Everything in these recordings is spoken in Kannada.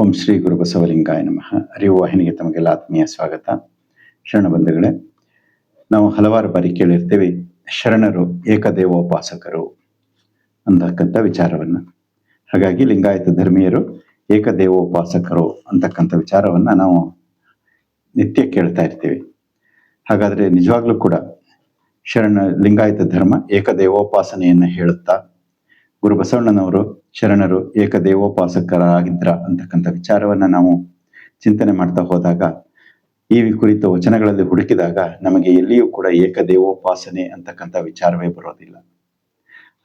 ಓಂ ಶ್ರೀ ಗುರು ಬಸವಲಿಂಗಾಯ ನಮಃ. ಅರಿವು ವಾಹಿನಿಗೆ ತಮಗೆಲ್ಲ ಆತ್ಮೀಯ ಸ್ವಾಗತ. ಶರಣ ಬಂಧುಗಳೇ, ನಾವು ಹಲವಾರು ಬಾರಿ ಕೇಳಿರ್ತೇವೆ, ಶರಣರು ಏಕದೇವೋಪಾಸಕರು ಅಂತಕ್ಕಂಥ ವಿಚಾರವನ್ನ. ಹಾಗಾಗಿ ಲಿಂಗಾಯತ ಧರ್ಮೀಯರು ಏಕದೇವೋಪಾಸಕರು ಅಂತಕ್ಕಂಥ ವಿಚಾರವನ್ನ ನಾವು ನಿತ್ಯ ಕೇಳ್ತಾ ಇರ್ತೀವಿ. ಹಾಗಾದ್ರೆ ನಿಜವಾಗ್ಲೂ ಕೂಡ ಶರಣ ಲಿಂಗಾಯತ ಧರ್ಮ ಏಕದೇವೋಪಾಸನೆಯನ್ನ ಹೇಳುತ್ತಾ ಗುರು ಬಸವಣ್ಣನವರು ಶರಣರು ಏಕದೇವೋಪಾಸಕರಾಗಿದ್ರ ಅಂತಕ್ಕಂಥ ವಿಚಾರವನ್ನ ನಾವು ಚಿಂತನೆ ಮಾಡ್ತಾ ಹೋದಾಗ, ಈ ಕುರಿತ ವಚನಗಳಲ್ಲಿ ಹುಡುಕಿದಾಗ ನಮಗೆ ಎಲ್ಲಿಯೂ ಕೂಡ ಏಕದೇವೋಪಾಸನೆ ಅಂತಕ್ಕಂಥ ವಿಚಾರವೇ ಬರೋದಿಲ್ಲ.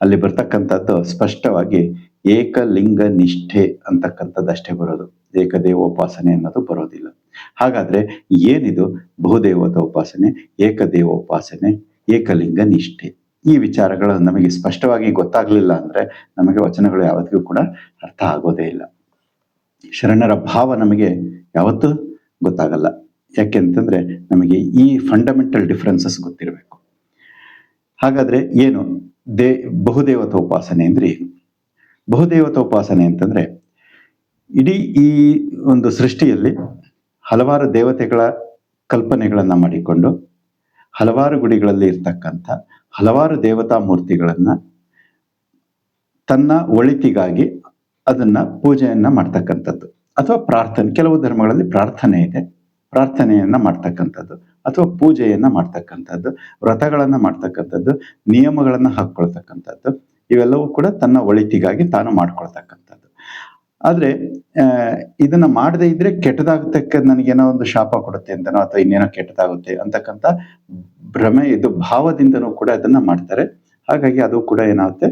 ಅಲ್ಲಿ ಬರ್ತಕ್ಕಂಥದ್ದು ಸ್ಪಷ್ಟವಾಗಿ ಏಕಲಿಂಗ ನಿಷ್ಠೆ ಅಂತಕ್ಕಂಥದ್ದಷ್ಟೇ ಬರೋದು. ಏಕದೇವೋಪಾಸನೆ ಅನ್ನೋದು ಬರೋದಿಲ್ಲ. ಹಾಗಾದ್ರೆ ಏನಿದು ಬಹುದೇವತ ಉಪಾಸನೆ, ಏಕದೇವೋಪಾಸನೆ, ಏಕಲಿಂಗ ನಿಷ್ಠೆ? ಈ ವಿಚಾರಗಳು ನಮಗೆ ಸ್ಪಷ್ಟವಾಗಿ ಗೊತ್ತಾಗ್ಲಿಲ್ಲ ಅಂದ್ರೆ ನಮಗೆ ವಚನಗಳು ಯಾವತ್ತಿಗೂ ಕೂಡ ಅರ್ಥ ಆಗೋದೇ ಇಲ್ಲ. ಶರಣರ ಭಾವ ನಮಗೆ ಯಾವತ್ತೂ ಗೊತ್ತಾಗಲ್ಲ. ಯಾಕೆಂತಂದ್ರೆ ನಮಗೆ ಈ ಫಂಡಮೆಂಟಲ್ ಡಿಫ್ರೆನ್ಸಸ್ ಗೊತ್ತಿರಬೇಕು. ಹಾಗಾದ್ರೆ ಏನು? ದೇ, ಬಹುದೇವತ ಉಪಾಸನೆ ಅಂದ್ರೆ ಏನು? ಬಹುದೇವತ ಉಪಾಸನೆ ಅಂತಂದ್ರೆ ಇಡೀ ಈ ಒಂದು ಸೃಷ್ಟಿಯಲ್ಲಿ ಹಲವಾರು ದೇವತೆಗಳ ಕಲ್ಪನೆಗಳನ್ನ ಮಾಡಿಕೊಂಡು ಹಲವಾರು ಗುಡಿಗಳಲ್ಲಿ ಇರ್ತಕ್ಕಂಥ ಹಲವಾರು ದೇವತಾ ಮೂರ್ತಿಗಳನ್ನು ತನ್ನ ಒಳಿತಿಗಾಗಿ ಅದನ್ನ ಪೂಜೆಯನ್ನ ಮಾಡ್ತಕ್ಕಂಥದ್ದು. ಅಥವಾ ಪ್ರಾರ್ಥನೆ, ಕೆಲವು ಧರ್ಮಗಳಲ್ಲಿ ಪ್ರಾರ್ಥನೆ ಇದೆ. ಪ್ರಾರ್ಥನೆಯನ್ನ ಮಾಡ್ತಕ್ಕಂಥದ್ದು. ಅಥವಾ ಪೂಜೆಯನ್ನ ಮಾಡ್ತಕ್ಕಂಥದ್ದು. ವ್ರತಗಳನ್ನು ಮಾಡ್ತಕ್ಕಂಥದ್ದು. ನಿಯಮಗಳನ್ನು ಹಾಕ್ಕೊಳ್ತಕ್ಕಂಥದ್ದು. ಇವೆಲ್ಲವೂ ಕೂಡ ತನ್ನ ಒಳಿತಿಗಾಗಿ ತಾನು ಮಾಡ್ಕೊಳ್ತಕ್ಕಂಥದ್ದು. ಆದ್ರೆ ಇದನ್ನ ಮಾಡದೇ ಇದ್ರೆ ಕೆಟ್ಟದಾಗತಕ್ಕ ನನಗೇನೋ ಒಂದು ಶಾಪ ಕೊಡುತ್ತೆ ಅಂತನೋ ಅಥವಾ ಇನ್ನೇನೋ ಕೆಟ್ಟದಾಗುತ್ತೆ ಅಂತಕ್ಕಂಥ ಭ್ರಮೆ ಇದು ಭಾವದಿಂದನೂ ಕೂಡ ಅದನ್ನ ಮಾಡ್ತಾರೆ. ಹಾಗಾಗಿ ಅದು ಕೂಡ ಏನಾಗುತ್ತೆ,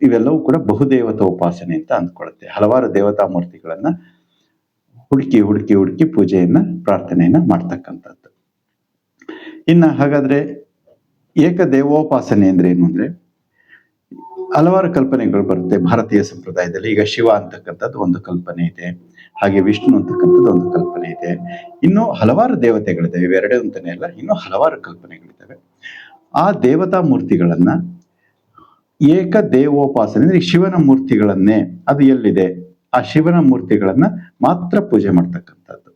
ಇವೆಲ್ಲವೂ ಕೂಡ ಬಹುದೇವತಾ ಉಪಾಸನೆ ಅಂತ ಅಂದ್ಕೊಳ್ಳುತ್ತೆ ಹಲವಾರು ದೇವತಾ ಮೂರ್ತಿಗಳನ್ನ ಹುಡುಕಿ ಹುಡುಕಿ ಹುಡುಕಿ ಪೂಜೆಯನ್ನ, ಪ್ರಾರ್ಥನೆಯನ್ನ ಮಾಡ್ತಕ್ಕಂಥದ್ದು. ಇನ್ನ ಹಾಗಾದ್ರೆ ಏಕ ದೇವೋಪಾಸನೆ ಅಂದ್ರೆ ಏನು ಅಂದ್ರೆ ಹಲವಾರು ಕಲ್ಪನೆಗಳು ಬರುತ್ತೆ ಭಾರತೀಯ ಸಂಪ್ರದಾಯದಲ್ಲಿ. ಈಗ ಶಿವ ಅಂತಕ್ಕಂಥದ್ದು ಒಂದು ಕಲ್ಪನೆ ಇದೆ. ಹಾಗೆ ವಿಷ್ಣು ಅಂತಕ್ಕಂಥದ್ದು ಒಂದು ಕಲ್ಪನೆ ಇದೆ. ಇನ್ನು ಹಲವಾರು ದೇವತೆಗಳಿದ್ದಾವೆ. ಇವೆರಡೇ ಅಂತಾನೆ ಅಲ್ಲ, ಇನ್ನು ಹಲವಾರು ಕಲ್ಪನೆಗಳಿದ್ದಾವೆ. ಆ ದೇವತಾ ಮೂರ್ತಿಗಳನ್ನ ಏಕ ದೇವೋಪಾಸನೆ, ಅಂದ್ರೆ ಶಿವನ ಮೂರ್ತಿಗಳನ್ನೇ ಅದು ಎಲ್ಲಿದೆ? ಆ ಶಿವನ ಮೂರ್ತಿಗಳನ್ನ ಮಾತ್ರ ಪೂಜೆ ಮಾಡ್ತಕ್ಕಂಥದ್ದು.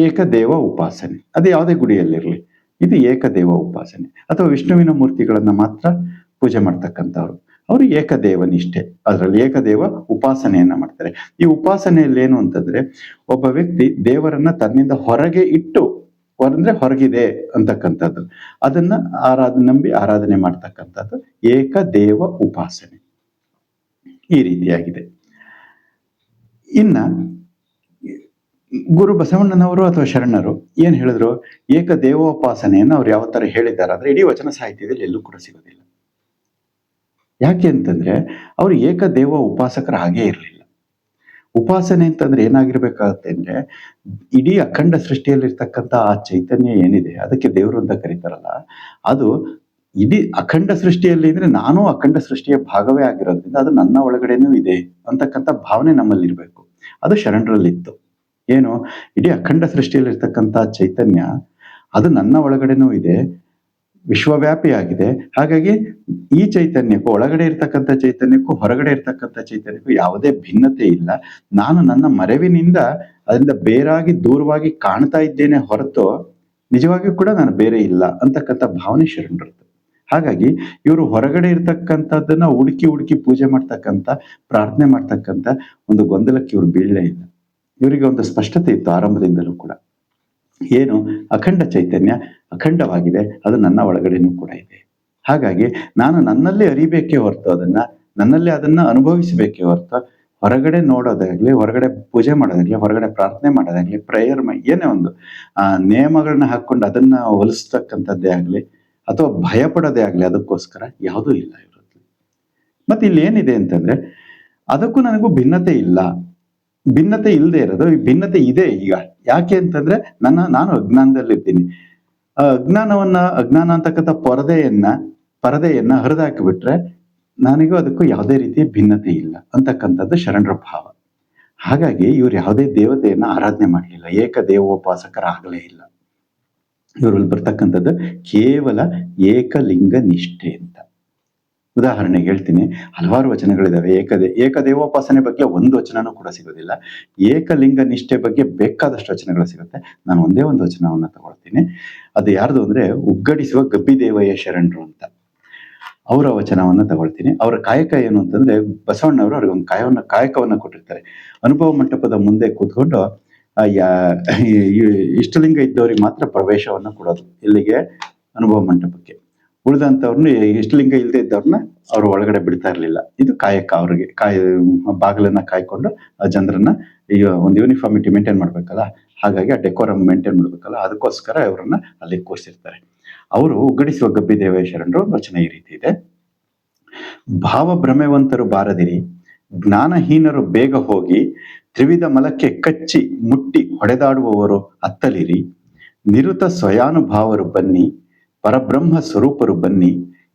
ಏಕದೇವ ಉಪಾಸನೆ. ಅದು ಯಾವುದೇ ಗುಡಿಯಲ್ಲಿರಲಿ, ಇದು ಏಕದೇವ ಉಪಾಸನೆ. ಅಥವಾ ವಿಷ್ಣುವಿನ ಮೂರ್ತಿಗಳನ್ನ ಮಾತ್ರ ಪೂಜೆ ಮಾಡ್ತಕ್ಕಂಥವ್ರು. ಅವರು ಏಕದೇವ ನಿಷ್ಠೆ. ಅದರಲ್ಲಿ ಏಕದೇವ ಉಪಾಸನೆಯನ್ನ ಮಾಡ್ತಾರೆ. ಈ ಉಪಾಸನೆಯಲ್ಲಿ ಏನು ಅಂತಂದ್ರೆ, ಒಬ್ಬ ವ್ಯಕ್ತಿ ದೇವರನ್ನ ತನ್ನಿಂದ ಹೊರಗೆ ಇಟ್ಟು ಅಂದ್ರೆ ಹೊರಗಿದೆ ಅಂತಕ್ಕಂಥದ್ದು. ಅದನ್ನ ಆರಾಧನೆ ನಂಬಿ ಆರಾಧನೆ ಮಾಡ್ತಕ್ಕಂಥದ್ದು ಏಕದೇವ ಉಪಾಸನೆ. ಈ ರೀತಿಯಾಗಿದೆ. ಇನ್ನ, ಗುರು ಬಸವಣ್ಣನವರು ಅಥವಾ ಶರಣರು ಏನ್ ಹೇಳಿದ್ರು? ಏಕ ದೇವೋಪಾಸನೆಯನ್ನು ಅವ್ರು ಯಾವ ತರ ಹೇಳಿದ್ದಾರೆ? ಅಂದ್ರೆ ಇಡೀ ವಚನ ಸಾಹಿತ್ಯದಲ್ಲಿ ಎಲ್ಲೂ ಕೂಡ ಸಿಗೋದಿಲ್ಲ. ಯಾಕೆ ಅಂತಂದ್ರೆ ಅವರು ಏಕದೇವ ಉಪಾಸಕರ ಹಾಗೆ ಇರಲಿಲ್ಲ. ಉಪಾಸನೆ ಅಂತಂದ್ರೆ ಏನಾಗಿರ್ಬೇಕಾಗತ್ತೆ ಅಂದ್ರೆ ಇಡೀ ಅಖಂಡ ಸೃಷ್ಟಿಯಲ್ಲಿರ್ತಕ್ಕಂಥ ಆ ಚೈತನ್ಯ ಏನಿದೆ, ಅದಕ್ಕೆ ದೇವರು ಅಂತ ಕರೀತಾರಲ್ಲ, ಅದು ಇಡೀ ಅಖಂಡ ಸೃಷ್ಟಿಯಲ್ಲಿ ಅಂದ್ರೆ ನಾನು ಅಖಂಡ ಸೃಷ್ಟಿಯ ಭಾಗವೇ ಆಗಿರೋದ್ರಿಂದ ಅದು ನನ್ನ ಒಳಗಡೆನೂ ಇದೆ ಅಂತಕ್ಕಂಥ ಭಾವನೆ ನಮ್ಮಲ್ಲಿ ಇರಬೇಕು ಅದು ಶರಣರಲ್ಲಿತ್ತು. ಏನು? ಇಡೀ ಅಖಂಡ ಸೃಷ್ಟಿಯಲ್ಲಿರ್ತಕ್ಕಂಥ ಚೈತನ್ಯ, ಅದು ನನ್ನ ಒಳಗಡೆನೂ ಇದೆ ವಿಶ್ವವ್ಯಾಪಿ ಆಗಿದೆ ಹಾಗಾಗಿ ಈ ಚೈತನ್ಯಕ್ಕೂ, ಒಳಗಡೆ ಇರ್ತಕ್ಕಂಥ ಚೈತನ್ಯಕ್ಕೂ, ಹೊರಗಡೆ ಇರ್ತಕ್ಕಂಥ ಚೈತನ್ಯಕ್ಕೂ ಯಾವುದೇ ಭಿನ್ನತೆ ಇಲ್ಲ. ನಾನು ನನ್ನ ಮರವಿನಿಂದ ಅದರಿಂದ ಬೇರಾಗಿ ದೂರವಾಗಿ ಕಾಣ್ತಾ ಇದ್ದೇನೆ ಹೊರತು ನಿಜವಾಗಿಯೂ ಕೂಡ ನಾನು ಬೇರೆ ಇಲ್ಲ ಅಂತಕ್ಕಂಥ ಭಾವನೆ ಶರಣರದ್ದು ಹಾಗಾಗಿ ಇವರು ಹೊರಗಡೆ ಇರ್ತಕ್ಕಂಥದ್ದನ್ನ ಹುಡುಕಿ ಹುಡುಕಿ ಪೂಜೆ ಮಾಡ್ತಕ್ಕಂಥ, ಪ್ರಾರ್ಥನೆ ಮಾಡ್ತಕ್ಕಂಥ ಒಂದು ಗೊಂದಲಕ್ಕೆ ಇವರು ಬೀಳಲೇ ಇಲ್ಲ. ಇವರಿಗೆ ಒಂದು ಸ್ಪಷ್ಟತೆ ಇತ್ತು ಆರಂಭದಿಂದಲೂ ಕೂಡ. ಏನು? ಅಖಂಡ ಚೈತನ್ಯ ಅಖಂಡವಾಗಿದೆ. ಅದು ನನ್ನ ಒಳಗಡೆನೂ ಕೂಡ ಇದೆ. ಹಾಗಾಗಿ ನಾನು ನನ್ನಲ್ಲಿ ಅರಿಬೇಕೇ ಹೊರತು ಅದನ್ನ, ನನ್ನಲ್ಲಿ ಅದನ್ನ ಅನುಭವಿಸಬೇಕೇ ಹೊರತು ಹೊರಗಡೆ ನೋಡೋದಾಗ್ಲಿ, ಹೊರಗಡೆ ಪೂಜೆ ಮಾಡೋದಾಗ್ಲಿ, ಹೊರಗಡೆ ಪ್ರಾರ್ಥನೆ ಮಾಡೋದಾಗ್ಲಿ ಪ್ರೇಯರ್ ಏನೇ ಒಂದು, ಆ, ನಿಯಮಗಳನ್ನ ಹಾಕೊಂಡು ಅದನ್ನ ಹೊಲಿಸ್ತಕ್ಕಂಥದ್ದೇ ಆಗ್ಲಿ ಅಥವಾ ಭಯ ಪಡೋದೇ ಆಗ್ಲಿ ಅದಕ್ಕೋಸ್ಕರ ಯಾವುದೂ ಇಲ್ಲ ಇರೋದು ಮತ್ತೆ ಇಲ್ಲಿ ಏನಿದೆ ಅಂತಂದ್ರೆ, ಅದಕ್ಕೂ ನನಗೂ ಭಿನ್ನತೆ ಇಲ್ಲ. ಭಿನ್ನತೆ ಇಲ್ಲದೆ ಇರೋದು, ಈ ಭಿನ್ನತೆ ಇದೆ ಈಗ. ಯಾಕೆ ಅಂತಂದ್ರೆ ನನ್ನ, ನಾನು ಅಜ್ಞಾನದಲ್ಲಿರ್ತೀನಿ ಅಜ್ಞಾನವನ್ನ, ಅಜ್ಞಾನ ಅಂತಕ್ಕಂಥ ಪರದೆಯನ್ನ ಪರದೆಯನ್ನ ಹರಿದಾಕಿಬಿಟ್ರೆ ನನಗೂ ಅದಕ್ಕೂ ಯಾವುದೇ ರೀತಿಯ ಭಿನ್ನತೆ ಇಲ್ಲ ಅಂತಕ್ಕಂಥದ್ದು ಶರಣರ ಭಾವ. ಹಾಗಾಗಿ ಇವ್ರು ಯಾವುದೇ ದೇವತೆಯನ್ನ ಆರಾಧನೆ ಮಾಡಲಿಲ್ಲ, ಏಕ ದೇವೋಪಾಸಕರಾಗಲೇ ಇಲ್ಲ. ಇವರಲ್ಲಿ ಬರ್ತಕ್ಕಂಥದ್ದು ಕೇವಲ ಏಕಲಿಂಗ ನಿಷ್ಠೆ ಅಂತ. ಉದಾಹರಣೆಗೆ ಹೇಳ್ತೀನಿ. ಹಲವಾರು ವಚನಗಳಿದ್ದಾವೆ ಏಕದೆ, ಏಕದೇವೋಪಾಸನೆ ಬಗ್ಗೆ ಒಂದು ವಚನನೂ ಕೂಡ ಸಿಗೋದಿಲ್ಲ. ಏಕಲಿಂಗ ನಿಷ್ಠೆ ಬಗ್ಗೆ ಬೇಕಾದಷ್ಟು ವಚನಗಳು ಸಿಗುತ್ತೆ. ನಾನು ಒಂದೇ ಒಂದು ವಚನವನ್ನ ತಗೊಳ್ತೀನಿ. ಅದು ಯಾರ್ದು ಅಂದ್ರೆ ಉಗ್ಗಡಿಸುವ ಗಬ್ಬಿದೇವಯ್ಯ ಶರಣರು ಅಂತ. ಅವರ ವಚನವನ್ನ ತಗೊಳ್ತೀನಿ. ಅವರ ಕಾಯಕ ಏನು ಅಂತಂದ್ರೆ ಬಸವಣ್ಣವರು ಅವ್ರಿಗೆ ಒಂದು ಕಾಯವನ್ನು, ಕಾಯಕವನ್ನು ಕೊಟ್ಟಿರ್ತಾರೆ. ಅನುಭವ ಮಂಟಪದ ಮುಂದೆ ಕೂತ್ಕೊಂಡು ಇಷ್ಟಲಿಂಗ ಇದ್ದವರಿಗೆ ಮಾತ್ರ ಪ್ರವೇಶವನ್ನ ಕೊಡೋದು. ಇಲ್ಲಿಗೆ ಅನುಭವ ಮಂಟಪಕ್ಕೆ. ಉಳಿದಂಥವ್ರನ್ನ ಇಷ್ಟಲಿಂಗ ಇಲ್ಲದೆ ಇದ್ದವ್ರನ್ನ ಅವ್ರು ಒಳಗಡೆ ಬಿಡ್ತಾ ಇರಲಿಲ್ಲ. ಇದು ಕಾಯಕ ಅವ್ರಿಗೆ. ಕಾಯ, ಬಾಗಿಲನ್ನ ಕಾಯ್ಕೊಂಡು ಆ ಜನರನ್ನ ಈಗ ಒಂದು ಯೂನಿಫಾರ್ಮಿಟಿ ಮೇಂಟೈನ್ ಮಾಡ್ಬೇಕಲ್ಲ? ಹಾಗಾಗಿ ಆ ಡೆಕೋರಮ್ ಮೇಂಟೈನ್ ಮಾಡ್ಬೇಕಲ್ಲ? ಅದಕ್ಕೋಸ್ಕರ ಇವರನ್ನ ಅಲ್ಲಿ ಕೂರಿಸಿರ್ತಾರೆ. ಅವರು ಉಗ್ಗಡಿಸುವ ಗಬ್ಬಿ ದೇವೇಶ್ವರರು ವಚನ ಈ ರೀತಿ ಇದೆ. ಭಾವಭ್ರಮೆವಂತರು ಬಾರದಿರಿ. ಜ್ಞಾನಹೀನರು ಬೇಗ ಹೋಗಿ ತ್ರಿವಿಧ ಮಲಕ್ಕೆ ಕಚ್ಚಿ ಮುಟ್ಟಿ ಹೊಡೆದಾಡುವವರು ಅತ್ತಲಿರಿ. ನಿರುತ ಸ್ವಯಾನುಭಾವರು ಬನ್ನಿ. ಪರಬ್ರಹ್ಮ ಸ್ವರೂಪರು ಬನ್ನಿ,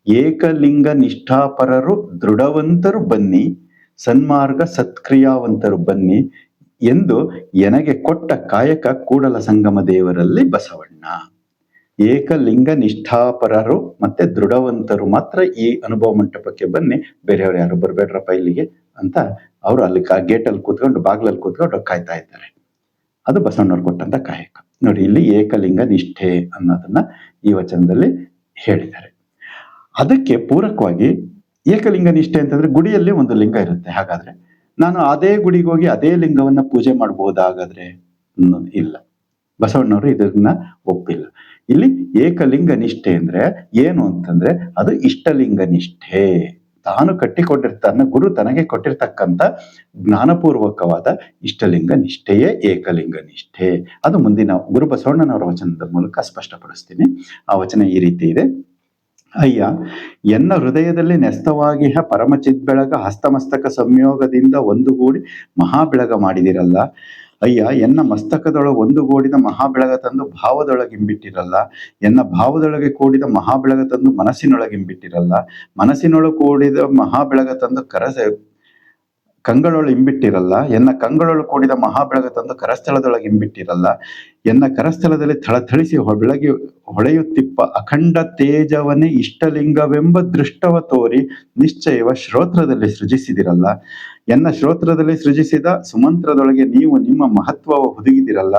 ಏಕಲಿಂಗ ನಿಷ್ಠಾಪರರು ದೃಢವಂತರು ಬನ್ನಿ, ಸನ್ಮಾರ್ಗ ಸತ್ಕ್ರಿಯಾವಂತರು ಬನ್ನಿ ಎಂದು ಎನಗೆ ಕೊಟ್ಟ ಕಾಯಕ ಕೂಡಲ ಸಂಗಮ ದೇವರಲ್ಲಿ ಬಸವಣ್ಣ. ಏಕಲಿಂಗ ನಿಷ್ಠಾಪರರು ಮತ್ತೆ ದೃಢವಂತರು ಮಾತ್ರ ಈ ಅನುಭವ ಮಂಟಪಕ್ಕೆ ಬನ್ನಿ. ಬೇರೆಯವ್ರು ಯಾರು ಬರ್ಬೇಡ್ರಪ್ಪ ಇಲ್ಲಿಗೆ ಅಂತ ಅವರು ಅಲ್ಲಿ ಗೇಟಲ್ಲಿ ಕೂತ್ಕೊಂಡು, ಬಾಗ್ಲಲ್ಲಿ ಕೂತ್ಕೊಂಡು ಕಾಯ್ತಾ ಇದ್ದಾರೆ. ಅದು ಬಸವಣ್ಣವ್ರು ಕೊಟ್ಟಂತ ಕಾಯಕ. ನೋಡಿ, ಇಲ್ಲಿ ಏಕಲಿಂಗ ನಿಷ್ಠೆ ಅನ್ನೋದನ್ನ ಈ ವಚನದಲ್ಲಿ ಹೇಳಿದ್ದಾರೆ. ಅದಕ್ಕೆ ಪೂರಕವಾಗಿ ಏಕಲಿಂಗ ನಿಷ್ಠೆ ಅಂತಂದ್ರೆ ಗುಡಿಯಲ್ಲಿ ಒಂದು ಲಿಂಗ ಇರುತ್ತೆ. ಹಾಗಾದ್ರೆ ನಾನು ಅದೇ ಗುಡಿಗೆ ಹೋಗಿ ಅದೇ ಲಿಂಗವನ್ನ ಪೂಜೆ ಮಾಡಬಹುದಾಗಾದ್ರೆ ಇಲ್ಲ. ಬಸವಣ್ಣವರು ಇದನ್ನ ಒಪ್ಪಿಲ್ಲ. ಇಲ್ಲಿ ಏಕಲಿಂಗ ನಿಷ್ಠೆ ಅಂದ್ರೆ ಏನು ಅಂತಂದ್ರೆ ಅದು ಇಷ್ಟಲಿಂಗ ನಿಷ್ಠೆ. ತಾನು ಕಟ್ಟಿಕೊಂಡಿರ್ತಾನ ಗುರು ತನಗೆ ಕೊಟ್ಟಿರ್ತಕ್ಕಂಥ ಜ್ಞಾನಪೂರ್ವಕವಾದ ಇಷ್ಟಲಿಂಗ ನಿಷ್ಠೆಯೇ ಏಕಲಿಂಗ ನಿಷ್ಠೆ. ಅದು ಮುಂದಿನ ಗುರು ಬಸವಣ್ಣನವರ ವಚನದ ಮೂಲಕ ಸ್ಪಷ್ಟಪಡಿಸ್ತೀನಿ. ಆ ವಚನ ಈ ರೀತಿ ಇದೆ. ಅಯ್ಯ, ಎನ್ನ ಹೃದಯದಲ್ಲಿ ನೆಸ್ತವಾಗಿಹ ಪರಮಚಿದ್ಬೆಳಗ ಹಸ್ತಮಸ್ತಕ ಸಂಯೋಗದಿಂದ ಒಂದುಗೂಡಿ ಮಹಾಬೆಳಗ ಮಾಡಿದಿರಲ್ಲ. ಅಯ್ಯ, ಎನ್ನ ಮಸ್ತಕದೊಳಗೆ ಒಂದುಗೂಡಿದ ಮಹಾಬೆಳಗ ತಂದು ಭಾವದೊಳಗಿಂಬಿಟ್ಟಿರಲ್ಲ ಎನ್ನ ಭಾವದೊಳಗೆ ಕೂಡಿದ ಮಹಾಬೆಳಗ ತಂದು ಮನಸ್ಸಿನೊಳಗಿಂಬಿಟ್ಟಿರಲ್ಲ ಮನಸ್ಸಿನೊಳಗೆ ಕೂಡಿದ ಮಹಾಬೆಳಗ ತಂದು ಕರಸ ಕಂಗಳೊಳು ಇಂಬಿಟ್ಟಿರಲ್ಲ, ಎನ್ನ ಕಂಗಳೊಳು ಕೂಡಿದ ಮಹಾಬೆಳಗ ತಂದು ಕರಸ್ಥಳದೊಳಗೆ ಇಂಬಿಟ್ಟಿರಲ್ಲ, ಎನ್ನ ಕರಸ್ಥಳದಲ್ಲಿ ಥಳಥಳಿಸಿ ಬೆಳಗಿ ಹೊಳೆಯುತ್ತಿಪ್ಪ ಅಖಂಡ ತೇಜವನೇ ಇಷ್ಟಲಿಂಗವೆಂಬ ದೃಷ್ಟವ ತೋರಿ ನಿಶ್ಚಯವ ಶ್ರೋತ್ರದಲ್ಲಿ ಸೃಜಿಸಿದಿರಲ್ಲ. ಎನ್ನ ಶ್ರೋತ್ರದಲ್ಲಿ ಸೃಜಿಸಿದ ಸುಮಂತ್ರದೊಳಗೆ ನೀವು ನಿಮ್ಮ ಮಹತ್ವವ ಹುದುಗಿದಿರಲ್ಲ.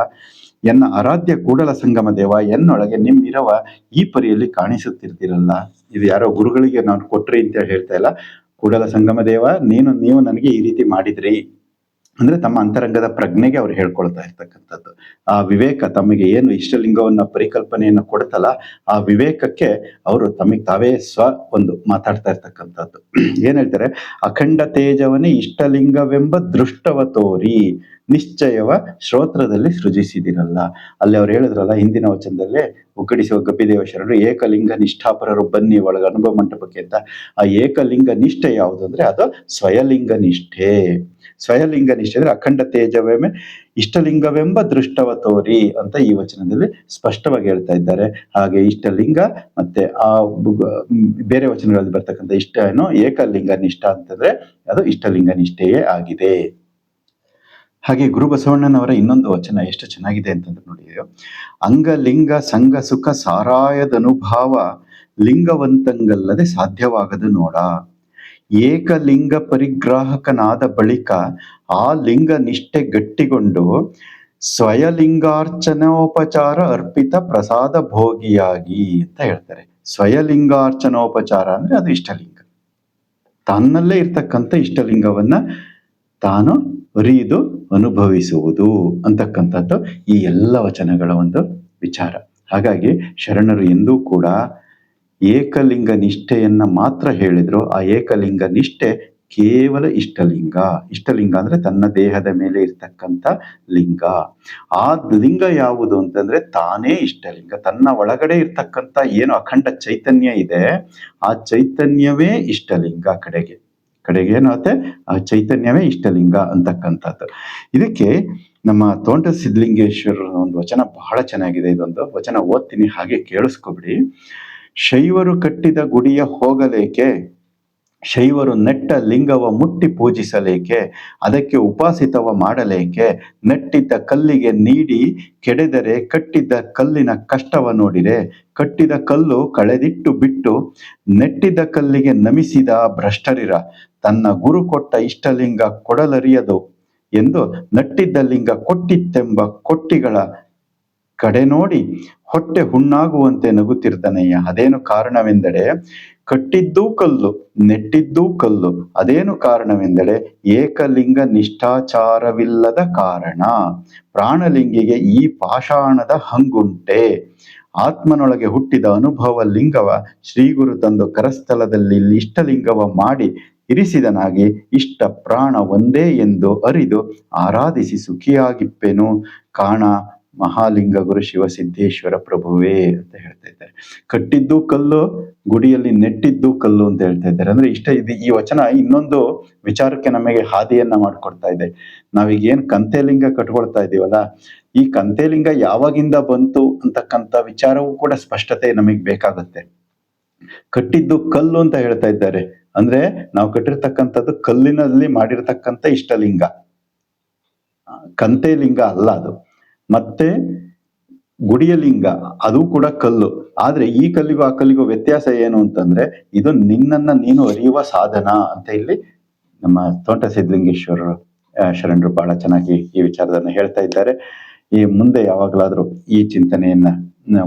ಎನ್ನ ಆರಾಧ್ಯ ಕೂಡಲ ಸಂಗಮ ದೇವ, ಎನ್ನೊಳಗೆ ನಿಮ್ಮಿರವ ಈ ಪರಿಯಲ್ಲಿ ಕಾಣಿಸುತ್ತಿರ್ತಿರಲ್ಲ. ಇದು ಯಾರೋ ಗುರುಗಳಿಗೆ ನಾನು ಕೊಟ್ರಿ ಅಂತ ಹೇಳಿ ಹೇಳ್ತಾ ಇಲ್ಲ. ಕೂಡಲ ಸಂಗಮ ದೇವ ನೀನು ನೀವು ನನಗೆ ಈ ರೀತಿ ಮಾಡಿದ್ರಿ. ಅಂದ್ರೆ ತಮ್ಮ ಅಂತರಂಗದ ಪ್ರಜ್ಞೆಗೆ ಅವ್ರು ಹೇಳ್ಕೊಳ್ತಾ ಇರ್ತಕ್ಕಂಥದ್ದು. ಆ ವಿವೇಕ ತಮಗೆ ಏನು ಇಷ್ಟಲಿಂಗವನ್ನ ಪರಿಕಲ್ಪನೆಯನ್ನು ಕೊಡ್ತಲ್ಲ, ಆ ವಿವೇಕಕ್ಕೆ ಅವರು ತಮಗೆ ತಾವೇ ಸ್ವ ಒಂದು ಮಾತಾಡ್ತಾ ಇರ್ತಕ್ಕಂಥದ್ದು. ಏನ್ ಹೇಳ್ತಾರೆ? ಅಖಂಡ ತೇಜವನೇ ಇಷ್ಟಲಿಂಗವೆಂಬ ದೃಷ್ಟವ ತೋರಿ, ನಿಶ್ಚಯವ ಶ್ರೋತ್ರದಲ್ಲಿ ಸೃಜಿಸಿದಿರಲ್ಲ. ಅಲ್ಲಿ ಅವ್ರು ಹೇಳಿದ್ರಲ್ಲ ಹಿಂದಿನ ವಚನದಲ್ಲೇ ಒಗ್ಗಡಿಸುವ ಗಪಿದೇವ ಶರಣರು ಏಕಲಿಂಗ ನಿಷ್ಠಾಪರರು ಬನ್ನಿ ಒಳಗೆ ಅನುಭವ ಮಂಟಪಕ್ಕೆ ಅಂತ. ಆ ಏಕಲಿಂಗ ನಿಷ್ಠೆ ಯಾವುದು ಅಂದ್ರೆ ಅದು ಸ್ವಯಲಿಂಗ ನಿಷ್ಠೆ. ಸ್ವಯಲಿಂಗ ನಿಷ್ಠೆ ಅಂದ್ರೆ ಅಖಂಡ ತೇಜವೇಮೆ ಇಷ್ಟಲಿಂಗವೆಂಬ ದೃಷ್ಟವ ತೋರಿ ಅಂತ ಈ ವಚನದಲ್ಲಿ ಸ್ಪಷ್ಟವಾಗಿ ಹೇಳ್ತಾ ಇದ್ದಾರೆ. ಹಾಗೆ ಇಷ್ಟಲಿಂಗ ಮತ್ತೆ ಆ ಬೇರೆ ವಚನಗಳಲ್ಲಿ ಬರ್ತಕ್ಕಂಥ ಇಷ್ಟ ಏನು? ಏಕಲಿಂಗ ನಿಷ್ಠ ಅಂತಂದ್ರೆ ಅದು ಇಷ್ಟಲಿಂಗ ನಿಷ್ಠೆಯೇ ಆಗಿದೆ. ಹಾಗೆ ಗುರು ಬಸವಣ್ಣನವರ ಇನ್ನೊಂದು ವಚನ ಎಷ್ಟು ಚೆನ್ನಾಗಿದೆ ಅಂತಂದ್ರೆ ನೋಡಿ. ಅಂಗಲಿಂಗ ಸಂಘ ಸುಖ ಸಾರಾಯದನುಭಾವ ಲಿಂಗವಂತಂಗಲ್ಲದೆ ಸಾಧ್ಯವಾಗದು ನೋಡ. ಏಕಲಿಂಗ ಪರಿಗ್ರಾಹಕನಾದ ಬಳಿಕ ಆ ಲಿಂಗ ನಿಷ್ಠೆ ಗಟ್ಟಿಗೊಂಡು ಸ್ವಯಲಿಂಗಾರ್ಚನೋಪಚಾರ ಅರ್ಪಿತ ಪ್ರಸಾದ ಭೋಗಿಯಾಗಿ ಅಂತ ಹೇಳ್ತಾರೆ. ಸ್ವಯಲಿಂಗಾರ್ಚನೋಪಚಾರ ಅಂದ್ರೆ ಅದು ಇಷ್ಟಲಿಂಗ. ತನ್ನಲ್ಲೇ ಇರ್ತಕ್ಕಂಥ ಇಷ್ಟಲಿಂಗವನ್ನ ತಾನು ಅರಿದು ಅನುಭವಿಸುವುದು ಅಂತಕ್ಕಂಥದ್ದು ಈ ಎಲ್ಲ ವಚನಗಳ ಒಂದು ವಿಚಾರ. ಹಾಗಾಗಿ ಶರಣರು ಎಂದೂ ಕೂಡ ಏಕಲಿಂಗ ನಿಷ್ಠೆಯನ್ನ ಮಾತ್ರ ಹೇಳಿದ್ರು ಆ ಏಕಲಿಂಗ ನಿಷ್ಠೆ ಕೇವಲ ಇಷ್ಟಲಿಂಗ. ಇಷ್ಟಲಿಂಗ ಅಂದ್ರೆ ತನ್ನ ದೇಹದ ಮೇಲೆ ಇರ್ತಕ್ಕಂಥ ಲಿಂಗ. ಆ ಲಿಂಗ ಯಾವುದು ಅಂತಂದ್ರೆ ತಾನೇ ಇಷ್ಟಲಿಂಗ. ತನ್ನ ಒಳಗಡೆ ಇರ್ತಕ್ಕಂಥ ಏನು ಅಖಂಡ ಚೈತನ್ಯ ಇದೆ, ಆ ಚೈತನ್ಯವೇ ಇಷ್ಟಲಿಂಗ ಕಡೆಗೆ. ಕಡೆಗೆ ಏನಾಗುತ್ತೆ? ಆ ಚೈತನ್ಯವೇ ಇಷ್ಟಲಿಂಗ ಅಂತಕ್ಕಂಥದ್ದು. ಇದಕ್ಕೆ ನಮ್ಮ ತೋಂಟ ಸಿದ್ಧಲಿಂಗೇಶ್ವರ ಒಂದು ವಚನ ಬಹಳ ಚೆನ್ನಾಗಿದೆ. ಇದೊಂದು ವಚನ ಓದ್ತೀನಿ ಹಾಗೆ ಕೇಳಿಸ್ಕೊಬಿಡಿ. ಶೈವರು ಕಟ್ಟಿದ ಗುಡಿಯ ಹೋಗಲೇಕೆ? ಶೈವರು ನೆಟ್ಟ ಲಿಂಗವ ಮುಟ್ಟಿ ಪೂಜಿಸಲೇಕೆ? ಅದಕ್ಕೆ ಉಪಾಸಿತವ ಮಾಡಲೇಕೆ? ನೆಟ್ಟಿದ್ದ ಕಲ್ಲಿಗೆ ನೀಡಿ ಕೆಡೆದರೆ ಕಟ್ಟಿದ್ದ ಕಲ್ಲಿನ ಕಷ್ಟವ ನೋಡಿರೆ? ಕಟ್ಟಿದ ಕಲ್ಲು ಕಳೆದಿಟ್ಟು ಬಿಟ್ಟು ನೆಟ್ಟಿದ್ದ ಕಲ್ಲಿಗೆ ನಮಿಸಿದ ಭ್ರಷ್ಟರಿರ, ತನ್ನ ಗುರು ಕೊಟ್ಟ ಇಷ್ಟಲಿಂಗ ಕೊಡಲರಿಯದು ಎಂದು ನಟ್ಟಿದ್ದ ಲಿಂಗ ಕೊಟ್ಟಿತ್ತೆಂಬ ಕೊಟ್ಟಿಗಳ ಕಡೆ ನೋಡಿ ಹೊಟ್ಟೆ ಹುಣ್ಣಾಗುವಂತೆ ನಗುತ್ತಿರ್ತಾನಯ್ಯ. ಅದೇನು ಕಾರಣವೆಂದರೆ ಕಟ್ಟಿದ್ದೂ ಕಲ್ಲು, ನೆಟ್ಟಿದ್ದೂ ಕಲ್ಲು. ಅದೇನು ಕಾರಣವೆಂದರೆ ಏಕಲಿಂಗ ನಿಷ್ಠಾಚಾರವಿಲ್ಲದ ಕಾರಣ. ಪ್ರಾಣಲಿಂಗಿಗೆ ಈ ಪಾಷಾಣದ ಹಂಗುಂಟೆ. ಆತ್ಮನೊಳಗೆ ಹುಟ್ಟಿದ ಅನುಭವ ಲಿಂಗವ ಶ್ರೀಗುರು ತಂದು ಕರಸ್ಥಲದಲ್ಲಿ ಇಷ್ಟಲಿಂಗವ ಮಾಡಿ ಇರಿಸಿದನಾಗಿ ಇಷ್ಟ ಪ್ರಾಣ ಒಂದೇ ಎಂದು ಅರಿದು ಆರಾಧಿಸಿ ಸುಖಿಯಾಗಿಪ್ಪೆನು. ಕಾಣ ಮಹಾಲಿಂಗ ಗುರು ಶಿವಸಿದ್ದೇಶ್ವರ ಪ್ರಭುವೇ ಅಂತ ಹೇಳ್ತಾ ಇದ್ದಾರೆ. ಕಟ್ಟಿದ್ದು ಕಲ್ಲು, ಗುಡಿಯಲ್ಲಿ ನೆಟ್ಟಿದ್ದು ಕಲ್ಲು ಅಂತ ಹೇಳ್ತಾ ಇದ್ದಾರೆ. ಅಂದ್ರೆ ಇಷ್ಟ ಇದು, ಈ ವಚನ ಇನ್ನೊಂದು ವಿಚಾರಕ್ಕೆ ನಮಗೆ ಹಾದಿಯನ್ನ ಮಾಡಿಕೊಡ್ತಾ ಇದೆ. ನಾವೀಗ ಏನ್ ಕಂತೆಲಿಂಗ ಕಟ್ಕೊಳ್ತಾ ಇದೀವಲ್ಲ, ಈ ಕಂತೆಲಿಂಗ ಯಾವಾಗಿಂದ ಬಂತು ಅಂತಕ್ಕಂಥ ವಿಚಾರವೂ ಕೂಡ ಸ್ಪಷ್ಟತೆ ನಮಗೆ ಬೇಕಾಗುತ್ತೆ. ಕಟ್ಟಿದ್ದು ಕಲ್ಲು ಅಂತ ಹೇಳ್ತಾ ಇದ್ದಾರೆ. ಅಂದ್ರೆ ನಾವು ಕಟ್ಟಿರ್ತಕ್ಕಂಥದ್ದು ಕಲ್ಲಿನಲ್ಲಿ ಮಾಡಿರ್ತಕ್ಕಂಥ ಇಷ್ಟಲಿಂಗ. ಕಂತೆಲಿಂಗ ಅಲ್ಲ ಅದು. ಮತ್ತೆ ಗುಡಿಯ ಲಿಂಗ ಅದು ಕೂಡ ಕಲ್ಲು. ಆದ್ರೆ ಈ ಕಲ್ಲಿಗೂ ಆ ಕಲ್ಲಿಗೂ ವ್ಯತ್ಯಾಸ ಏನು ಅಂತಂದ್ರೆ, ಇದು ನಿನ್ನನ್ನ ನೀನು ಅರಿಯುವ ಸಾಧನ ಅಂತ ಇಲ್ಲಿ ನಮ್ಮ ತೋಟ ಸಿದ್ಧಲಿಂಗೇಶ್ವರರು ಶರಣರು ಬಹಳ ಚೆನ್ನಾಗಿ ಈ ವಿಚಾರದನ್ನ ಹೇಳ್ತಾ ಇದ್ದಾರೆ. ಈ ಮುಂದೆ ಯಾವಾಗಲಾದ್ರೂ ಈ ಚಿಂತನೆಯನ್ನ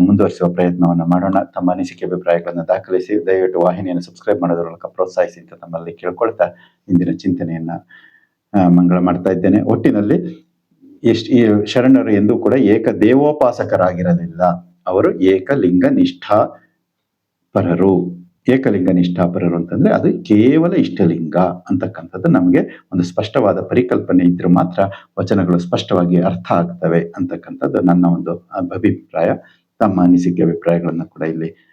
ಮುಂದುವರಿಸುವ ಪ್ರಯತ್ನವನ್ನ ಮಾಡೋಣ. ತಮ್ಮ ಅನಿಸಿಕೆ ಅಭಿಪ್ರಾಯಗಳನ್ನು ದಾಖಲಿಸಿ, ದಯವಿಟ್ಟು ವಾಹಿನಿಯನ್ನು ಸಬ್ಸ್ಕ್ರೈಬ್ ಮಾಡೋದ್ರ ಮೂಲಕ ಪ್ರೋತ್ಸಾಹಿಸಿ ಅಂತ ತಮ್ಮಲ್ಲಿ ಕೇಳ್ಕೊಳ್ತಾ ಇಂದಿನ ಚಿಂತನೆಯನ್ನ ಮಂಗಳ ಮಾಡ್ತಾ ಇದ್ದೇನೆ. ಒಟ್ಟಿನಲ್ಲಿ ಎಷ್ಟ್ ಶರಣರು ಎಂದು ಕೂಡ ಏಕ ದೇವೋಪಾಸಕರಾಗಿರಲಿಲ್ಲ. ಅವರು ಏಕಲಿಂಗ ನಿಷ್ಠಾ ಪರರು. ಏಕಲಿಂಗ ನಿಷ್ಠಾಪರರು ಅಂತಂದ್ರೆ ಅದು ಕೇವಲ ಇಷ್ಟಲಿಂಗ ಅಂತಕ್ಕಂಥದ್ದು ನಮಗೆ ಒಂದು ಸ್ಪಷ್ಟವಾದ ಪರಿಕಲ್ಪನೆ ಇದ್ರೂ ಮಾತ್ರ ವಚನಗಳು ಸ್ಪಷ್ಟವಾಗಿ ಅರ್ಥ ಆಗ್ತವೆ ಅಂತಕ್ಕಂಥದ್ದು ನನ್ನ ಒಂದು ಅಭ್- ಅಭಿಪ್ರಾಯ. ತಮ್ಮ ಅನಿಸಿಕೆ ಅಭಿಪ್ರಾಯಗಳನ್ನು ಕೂಡ ಇಲ್ಲಿ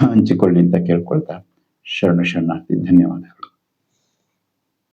ಹಂಚಿಕೊಳ್ಳಿ ಅಂತ ಕೇಳ್ಕೊಳ್ತಾ ಶರಣು ಶರಣಾರ್ಥಿ, ಧನ್ಯವಾದಗಳು.